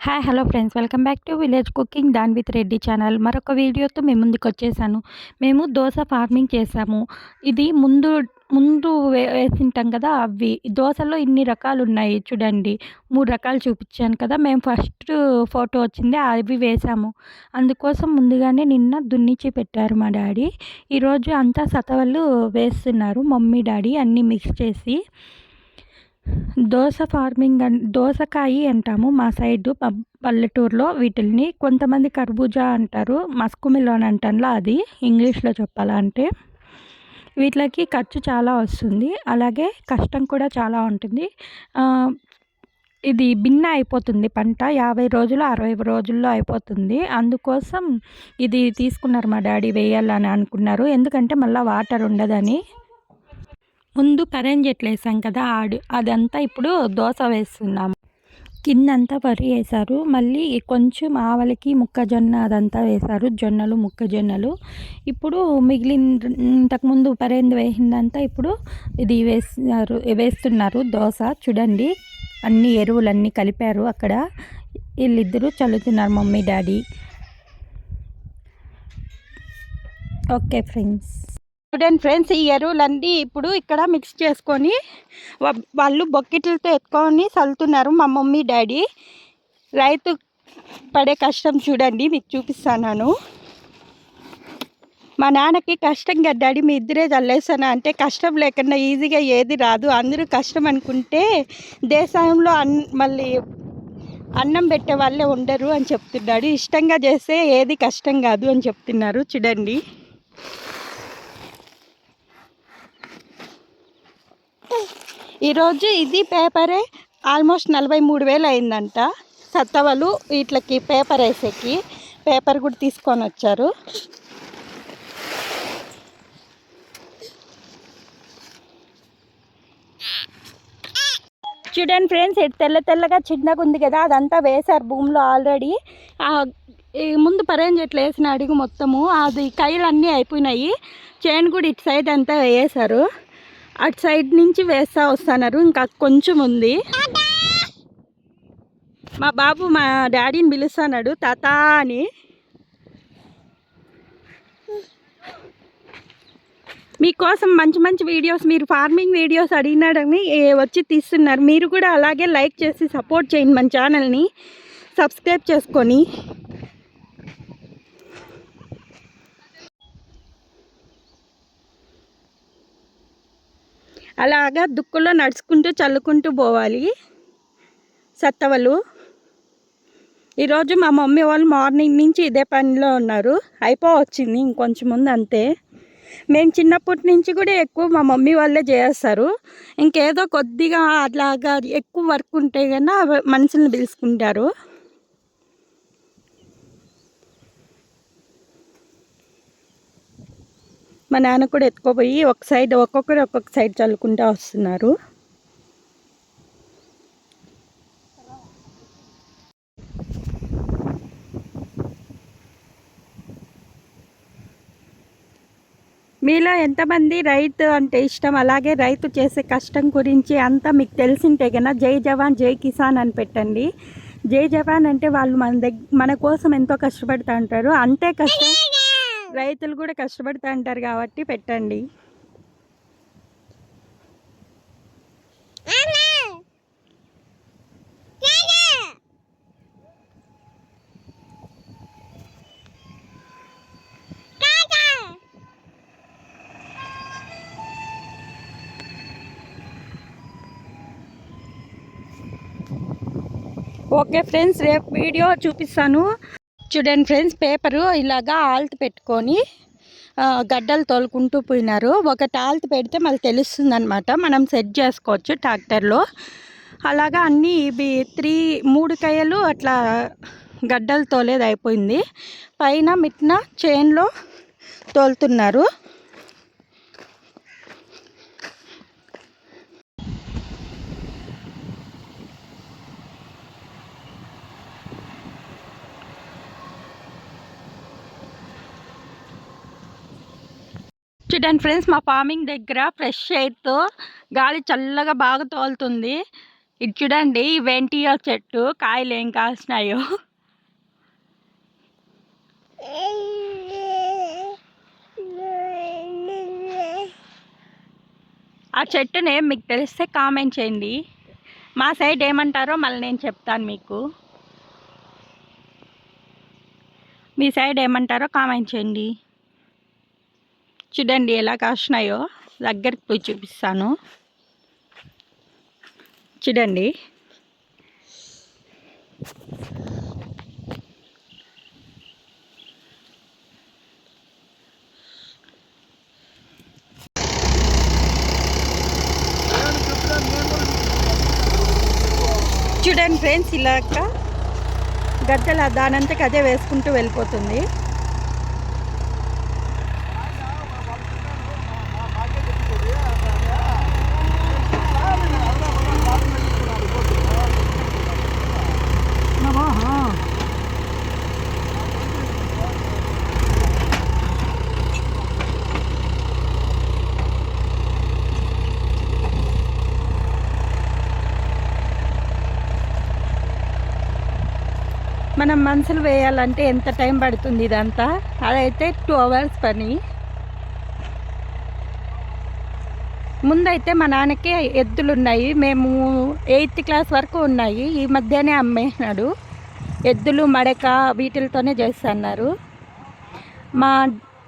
Hi hello friends welcome back to village cooking than with Reddy channel మరొక వీడియోతో మేము ముందుకు వచ్చేసాను. మేము దోశ ఫార్మింగ్ చేసాము ఇది ముందు ముందు వే- వేసింటాం కదా అవి. దోశలో ఇన్ని రకాలు ఉన్నాయి చూడండి. మూడు రకాలు చూపించాను కదా. మేము ఫస్ట్ ఫోటో వచ్చింది అవి వేసాము. అందుకోసం ముందుగానే నిన్న దున్నిచి పెట్టారు మా డాడీ. ఈరోజు అంతా సతవలు వేస్తున్నారు మమ్మీ డాడీ అన్నీ మిక్స్ చేసి. దోస ఫార్మింగ్ అన్ దోసకాయి అంటాము మా సైడు ప- పల్లెటూరులో వీటిల్ని కొంతమంది కర్బూజా అంటారు మస్కు మిలోన్ అంటానులా అది ఇంగ్లీష్లో చెప్పాలంటే వీటికి ఖర్చు చాలా వస్తుంది అలాగే కష్టం కూడా చాలా ఉంటుంది. ఇది భిన్న అయిపోతుంది పంట యాభై రోజులు అరవై రోజుల్లో అయిపోతుంది. అందుకోసం ఇది తీసుకున్నారు మా డాడీ వేయాలని అనుకున్నారు ఎందుకంటే మళ్ళీ వాటర్ ఉండదని. ముందు పరంజెట్లు వేసాం కదా ఆడు అదంతా ఇప్పుడు దోశ వేస్తున్నాం. కిందంతా వరి వేశారు మళ్ళీ కొంచెం ఆవలకి మొక్కజొన్న అదంతా వేశారు జొన్నలు మొక్కజొన్నలు. ఇప్పుడు మిగిలిన ఇంతకుముందు పరేంది వేసిందంతా ఇప్పుడు ఇది వేస్తున్నారు వేస్తున్నారు దోశ. చూడండి అన్ని ఎరువులన్నీ కలిపారు అక్కడ. వీళ్ళిద్దరూ చల్లుతున్నారు మమ్మీ డాడీ. Okay friends. చూడండి ఫ్రెండ్స్ ఈ ఎరువులన్నీ ఇప్పుడు ఇక్కడ మిక్స్ చేసుకొని వాళ్ళు బొక్కెట్లతో ఎత్తుకొని చల్లుతున్నారు మా మమ్మీ డాడీ. రైతు పడే కష్టం చూడండి మీకు చూపిస్తాను మా నాన్నకి కష్టం కదా డాడీ మీ ఇద్దరే చల్లేసాను? అంటే కష్టం లేకుండా ఈజీగా ఏది రాదు. అందరూ కష్టం అనుకుంటే దేశంలో అన్ మళ్ళీ అన్నం పెట్టే వాళ్ళే ఉండరు అని చెప్తున్నాడు ఇష్టంగా చేస్తే ఏది కష్టం కాదు అని చెప్తున్నారు. చూడండి. ఈరోజు ఇది పేపరే ఆల్మోస్ట్ నలభై మూడు వేలు అయిందంట. సత్తవలు వీటికి పేపర్ వేసేకి పేపర్ కూడా తీసుకొని వచ్చారు. చూడండి ఫ్రెండ్స్ ఇది తెల్ల తెల్లగా చిన్నగా ఉంది కదా అదంతా వేశారు భూమిలో ఆల్రెడీ. ముందు పరేంజ్ ఎట్లా వేసిన అడుగు మొత్తము అది కైలు అన్నీ అయిపోయినాయి. చేను కూడా ఇటు సైడ్ అంతా వేసారు అటు సైడ్ నుంచి వేస్తా వస్తున్నారు. ఇంకా కొంచెం ఉంది. మా బాబు మా డాడీని పిలుస్తున్నాడు. తాత అని. మీకోసం మంచి మంచి వీడియోస్ మీరు ఫార్మింగ్ వీడియోస్ అడిగినాడని వచ్చి తీస్తున్నారు. మీరు కూడా అలాగే లైక్ చేసి సపోర్ట్ చేయండి మన ఛానల్ని. సబ్స్క్రైబ్ చేసుకొని. అలాగా దుక్కులో నడుచుకుంటూ చల్లుకుంటూ పోవాలి. సత్తవలు. ఈరోజు మా మమ్మీ వాళ్ళు మార్నింగ్ నుంచి ఇదే పనిలో ఉన్నారు. అయిపోవచ్చింది ఇంకొంచెం ముందు అంతే. మేము చిన్నప్పటి నుంచి కూడా ఎక్కువ మా మమ్మీ వాళ్ళే చేస్తారు. ఇంకేదో కొద్దిగా అట్లాగా ఎక్కువ వర్క్ ఉంటే కన్నా మనుషుల్ని పిలుచుకుంటారు. మా నాన్న కూడా ఎత్తుకోపోయి ఒక సైడ్ ఒక్కొక్కరు ఒక్కొక్క సైడ్ చల్లుకుంటూ వస్తున్నారు. మీలో ఎంతమంది రైతు అంటే ఇష్టం? అలాగే రైతు చేసే కష్టం గురించి అంతా మీకు తెలిసింటే కన్నా జై జవాన్ జై కిసాన్ అని పెట్టండి. జై జవాన్ అంటే వాళ్ళు మన దగ్గర మన కోసం ఎంతో కష్టపడుతూ ఉంటారు. అంతే కష్టం రైతులు కూడా కష్టపడుతూ ఉంటారు కాబట్టి పెట్టండి. ఓకే ఫ్రెండ్స్ రేపు వీడియో చూపిస్తాను. చూడండి ఫ్రెండ్స్ పేపరు ఇలాగా ఆల్ట్ పెట్టుకొని గడ్డలు తోలుకుంటూ పోయినారు. ఒకటి ఆల్త్ పెడితే మళ్ళీ తెలుస్తుంది అనమాట మనం సెట్ చేసుకోవచ్చు ట్రాక్టర్లో. అలాగా అన్నీ ఇవి త్రీ మూడు కయ్యలు అట్లా గడ్డలు తోలేది అయిపోయింది పైన మిట్న చైన్లో తోలుతున్నారు. చూడండి ఫ్రెండ్స్ మా ఫార్మింగ్ దగ్గర ఫ్రెష్ ఎయిర్తో గాలి చల్లగా బాగా తోలుతుంది. ఇది చూడండి వెంటియో చెట్టు కాయలు ఏం కాసినాయో ఆ చెట్టు నేమ్ మీకు తెలిస్తే కామెంట్ చేయండి. మా సైడ్ ఏమంటారో మళ్ళీ నేను చెప్తాను మీకు. మీ సైడ్ ఏమంటారో కామెంట్ చేయండి. చూడండి ఎలా కాసినాయో. దగ్గరికి పోయి చూపిస్తాను. చూడండి. చూడండి ఫ్రెండ్స్ ఇలాగ గద్దెల దానంతకు అదే వేసుకుంటూ వెళ్ళిపోతుంది. మనం మనసులు వేయాలంటే ఎంత టైం పడుతుంది ఇదంతా? అదైతే టూ అవర్స్ పని. ముందైతే మా నాన్నకి ఎద్దులు ఉన్నాయి మేము ఎయిత్ క్లాస్ వరకు ఉన్నాయి. ఈ మధ్యనే అమ్మేసినాడు ఎద్దులు మడక వీటితోనే చేస్తున్నారు. మా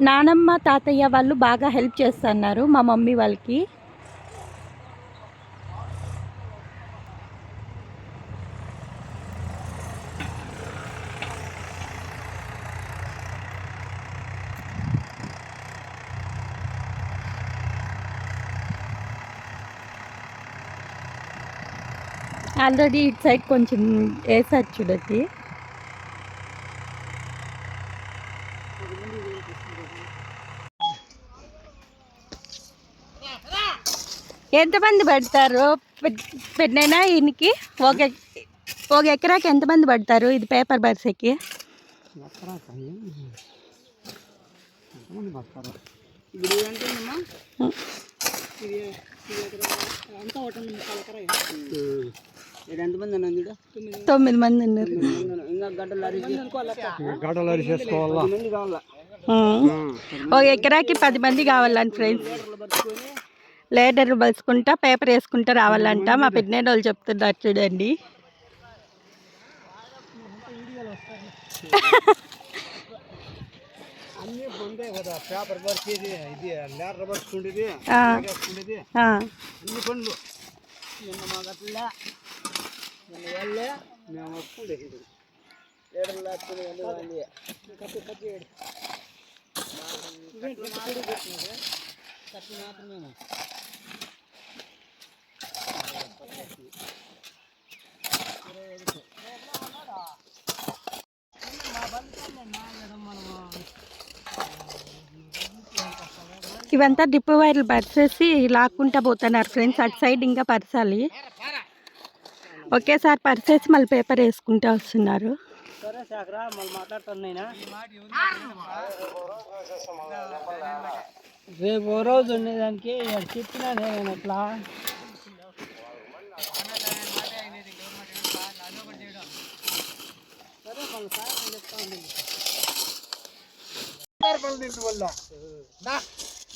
నానమ్మ తాతయ్య వాళ్ళు బాగా హెల్ప్ చేస్తున్నారు మా మమ్మీ వాళ్ళకి. ఆల్రెడీ ఇటు సైడ్ కొంచెం వేసారు చూడండి ఎంతమంది పడతారు? పెన్నైనా ఈయనకి? ఒక ఒక ఎకరాకి ఎంతమంది పడతారు? ఇది పేపర్ బర్సెక్కి ఇప్పుడు ఇది తొమ్మిది మంది ఉన్నారు. ఒక ఎకరాకి పది మంది కావాలంట ఫ్రెండ్స్ లేడర్ బలుసుకుంటా పేపర్ వేసుకుంటా రావాలంట. మా పెద్ద వాళ్ళు చెప్తున్నారు చూడండి. పేపర్ నిన్న మా గట్ల నిన్న వెళ్ళే మేము ఒప్పుకుండే ఏడు లాక్కుని వెళ్ళి వాళ్ళు కత్తి కత్తి ఏడు కత్తి మాత్రమేమో ఇవంతా డిప్ వైర్లు పరిచేసి లాక్కుంటా పోతున్నారు ఫ్రెండ్స్. అటు సైడ్ ఇంకా పరచాలి. ఒకేసారి పరిచేసి మళ్ళీ పేపర్ వేసుకుంటా వస్తున్నారు. సరే శాఖరా మళ్ళీ మాట్లాడుతాను నేను రేపు ఓ రోజు ఉండేదానికి చెప్పినా నేను అట్లా సరే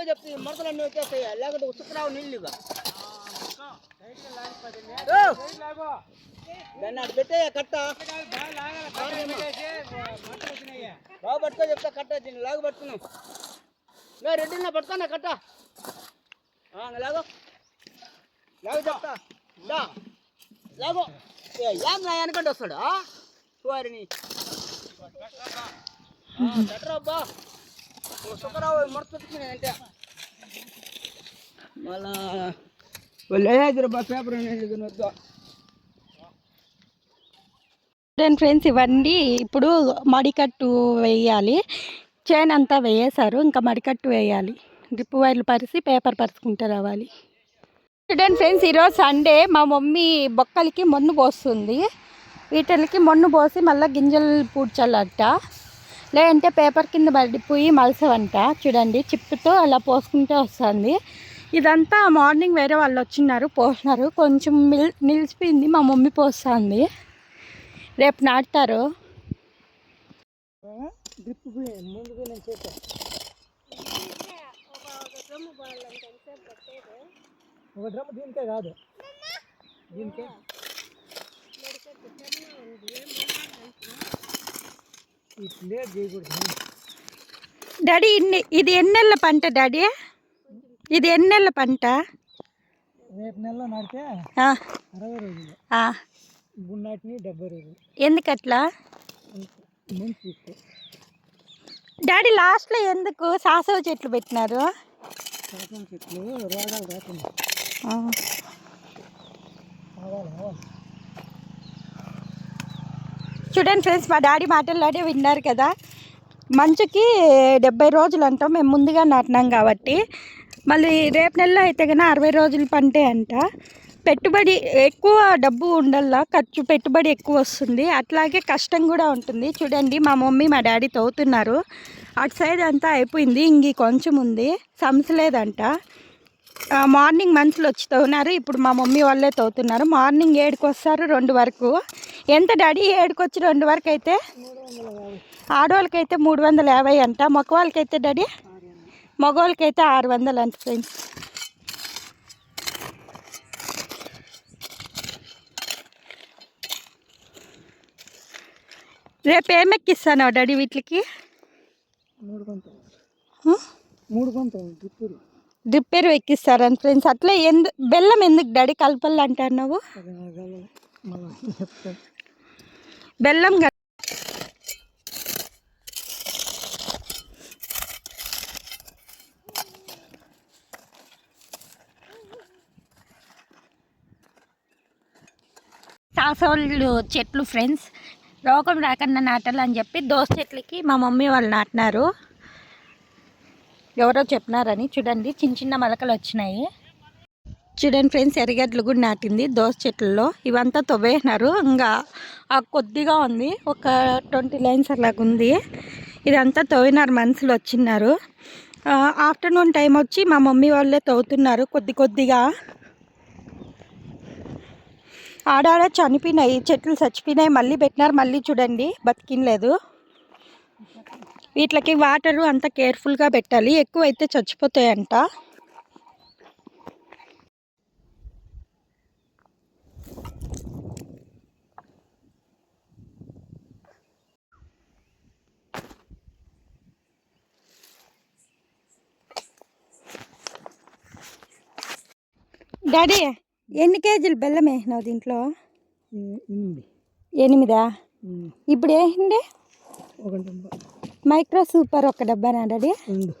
ఎక్కువ లేకపోతే చెప్తే ఈ మడతలన్నీ వచ్చేస్తాయి? లేకపోతే ఉసుకురావు నీళ్ళు యో. దాన్ని అటు పెట్టే కట్ట. బాగా పట్టుకో చెప్తా కట్ట. దీన్ని లాగు పట్టుకున్నాం లే రెడ్డిన పట్టుకున్నా కట్ట. ఆ, ఇంక లాగు. చెప్తా. లాగో లాగు. ఏ, ఏం నా వెనకంటే వస్తాడు వారిని. పెట్టరాబ్బా ఫ్రెండ్స్ ఇవన్నీ ఇప్పుడు మడికట్టు వేయాలి. చైన్ అంతా వేయేశారు ఇంకా మడికట్టు వేయాలి. డ్రిప్ వైర్లు పరిచి పేపర్ పరుచుకుంటూ రావాలి. స్టూడెంట్ ఫ్రెండ్స్ ఈరోజు సండే మా మమ్మీ బొక్కలకి మొన్ను పోస్తుంది. వీటికి మొన్ను పోసి మళ్ళీ గింజలు పూడ్చాలంట. లేదంటే పేపర్ కింద పడిపోయి మలసవంట. చూడండి చిప్పుతో అలా పోసుకుంటే వస్తుంది. ఇదంతా మార్నింగ్ వేరే వాళ్ళు వచ్చినారు పోసినారు. కొంచెం మిల్ నిలిచిపోయింది మా మమ్మీ పోస్తుంది. రేపు నాటుతారు. ఒక డ్రమ్ దీనికే కాదు. దీనికే. డాడీ ఇన్ని ఇది ఎన్నెళ్ళ పంట డాడీ? ఇది ఎన్నెళ్ళ పంట? రేపు నెలలో నాటితే ఆ, అరవై రోజులు. ఆ. ఇప్పుడు నాటిని డెబ్బై రోజులు. ఎందుకట్లా? డాడీ లాస్ట్లో ఎందుకు సాసవ చెట్లు పెట్టినారు? చెట్లు రోగాలు రాకుండా. చూడండి ఫ్రెండ్స్ మా డాడీ మాటల్లోనే విన్నారు కదా. మంచుకి డెబ్బై రోజులు అంటాం మేము ముందుగా నాటినాం కాబట్టి. మళ్ళీ రేపు నెలలో అయితే కన్నా అరవై రోజులు పంటే అంట. పెట్టుబడి ఎక్కువ డబ్బు ఉండల్లా ఖర్చు పెట్టుబడి ఎక్కువ వస్తుంది. అట్లాగే కష్టం కూడా ఉంటుంది. చూడండి మా మమ్మీ మా డాడీ తవ్వుతున్నారు. అటు సైడ్ అంతా అయిపోయింది ఇంక కొంచెం ఉంది. సంసలేదంట మార్నింగ్ మనుషులు వచ్చి తవ్వున్నారు ఇప్పుడు మా మమ్మీ వాళ్ళే తవ్వుతున్నారు మార్నింగ్ ఏడుకి వస్తారు రెండు వరకు. ఎంత డాడీ? ఏడుకి వచ్చి రెండు వరకు అయితే ఆడవాళ్ళకైతే మూడు వందల యాభై అంట. మగ వాళ్ళకైతే డాడీ? మగవాళ్ళకైతే ఆరు వందలు అంట ఫ్రెండ్స్. రేపు ఏం ఎక్కిస్తాను డాడీ వీటికి? మూడు హ్మ్? మూడు కొంత రిపేర్ డ్రిప్పేరు ఎక్కిస్తారని ఫ్రెండ్స్. అట్లా ఎందు బెల్లం ఎందుకు డాడీ కలపలు అంటారు నువ్వు? బెల్లం సాసోళ్ళు చెట్లు ఫ్రెండ్స్. రోగం రాకుండా నాటాలని చెప్పి దోస చెట్లకి మా మమ్మీ వాళ్ళు నాటినారు. ఎవరో చెప్పినారని. చూడండి చిన్న చిన్న మొలకలు వచ్చినాయి. చూడండి ఫ్రెండ్స్ ఎర్రగడ్డలు కూడా నాటింది దోస చెట్లలో. ఇవంతా తొవ్వేసినారు. ఇంకా ఆ కొద్దిగా ఉంది. ఒక ట్వంటీ లైన్స్ అలాగ ఉంది. ఇదంతా తవ్వినారు మనుషులు వచ్చిన్నారు ఆఫ్టర్నూన్ టైం వచ్చి మా మమ్మీ వాళ్ళే తవ్వుతున్నారు కొద్ది కొద్దిగా. ఆడాడ చనిపోయినాయి చెట్లు చచ్చిపోయినాయి మళ్ళీ పెట్టినారు మళ్ళీ చూడండి బతికినలేదు. వీటికి వాటరు అంత కేర్ఫుల్గా పెట్టాలి. ఎక్కువ అయితే చచ్చిపోతాయంట. డాడీ ఎన్ని కేజీలు బెల్లం వేసినావు దీంట్లో? ఎనిమిది. ఇప్పుడు వేసిండే మైక్రో సూపర్ ఒక డబ్బానా డాడీ రెండు.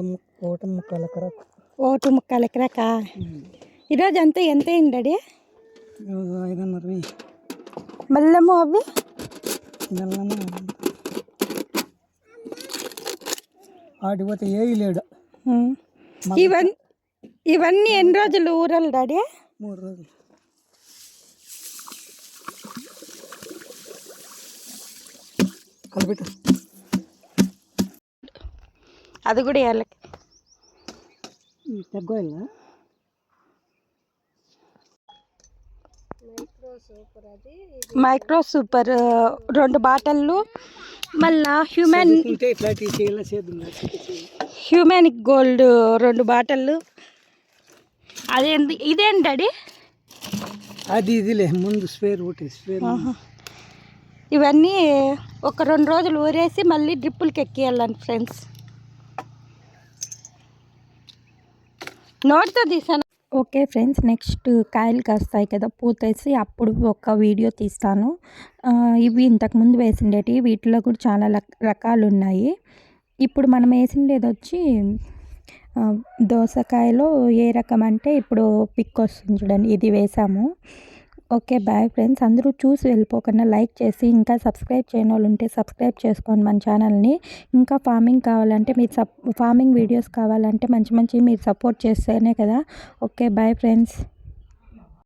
ము- ఒకటి ముక్కల కరకు ఓటు ముక్కలు ఎకరాకా ఈరోజు అంతా ఎంత అయింది డాడీ? ఐదున్నర బెల్లము అవి? బెల్లము ఆడికి పోతే ఏవి లేడు. ఇవన్నీ ఇవన్నీ ఎన్ని రోజులు ఊరాలి డాడీ? మూడు రోజులు. కలిపెట్టు అది కూడా వేయాలి తగ్గోయిల్లా మైక్రో సూపర్ రెండు బాటళ్ళు మళ్ళా హ్యూమన్ హ్యూమానిక్ గోల్డ్ రెండు బాటళ్ళు అదేంది ఇదేంటి డాడీ? అది ఇదిలే ముందు స్పేర్ ఒకటి స్పేర్ ఇవన్నీ ఒక రెండు రోజులు ఊరేసి మళ్ళీ డ్రిప్పులకి ఎక్కియాలండి ఫ్రెండ్స్. నోట్తో తీసాను. ఓకే ఫ్రెండ్స్ నెక్స్ట్ కాయలు కాస్తాయి కదా పూతేసి అప్పుడు ఒక వీడియో తీస్తాను. ఇవి ఇంతకుముందు వేసిండేటి వీటిలో కూడా చాలా రక- రకాలు ఉన్నాయి ఇప్పుడు మనం వేసిండేది వచ్చి దోసకాయలో ఏ రకం అంటే ఇప్పుడు పిక్ వస్తుంది చూడండి ఇది వేసాము. Okay bye friends. అందరూ చూసి వెళ్ళిపోకుండా లైక్ చేసి ఇంకా సబ్స్క్రైబ్ చేయని వాళ్ళు ఉంటే సబ్స్క్రైబ్ చేసుకోండి మన ఛానల్ని. ఇంకా ఫార్మింగ్ కావాలంటే మీరు సప్ ఫార్మింగ్ వీడియోస్ కావాలంటే మంచి మంచి మీరు సపోర్ట్ చేస్తేనే కదా. Okay bye friends.